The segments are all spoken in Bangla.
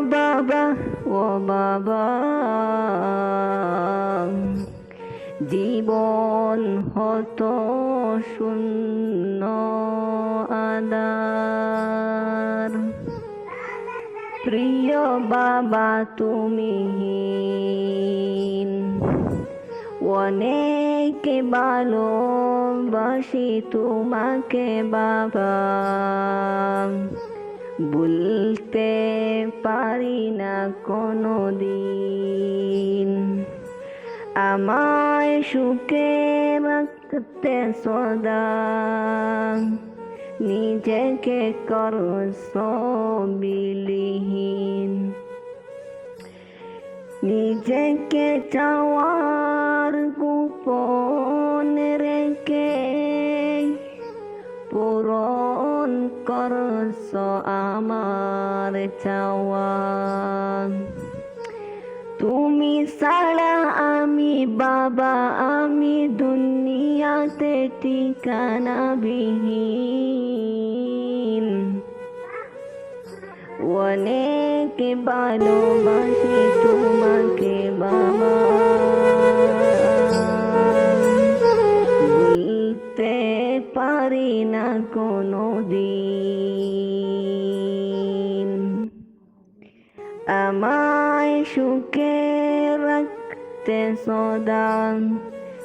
বাবা ও বাবা। জীবন হতো শূন্য আদার প্রিয় বাবা, তুমি অনেক ভালোবাসি তোমাকে বাবা। বলতে পারি না কোনো দিন আমায় সুখে রাখতে সদা নিজেকে করছ বিলিহীন নিজেকে চাওয়ার গোপন পূরণ করছ আমার চাওয়া। তুমি ছাড়া আমি বাবা, আমি দুনিয়াতে ঠিকানা বিহীন অনেক ভালোবাসি তোমাকে পারি না কোনো দিন আমায় সুখে রাখতে সদা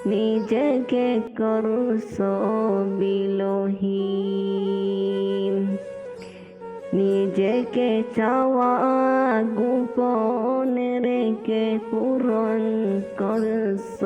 নিজেকে করছ বিলোহীন। নিজেকে চাওয়া গোপন রেখে পূরণ করছ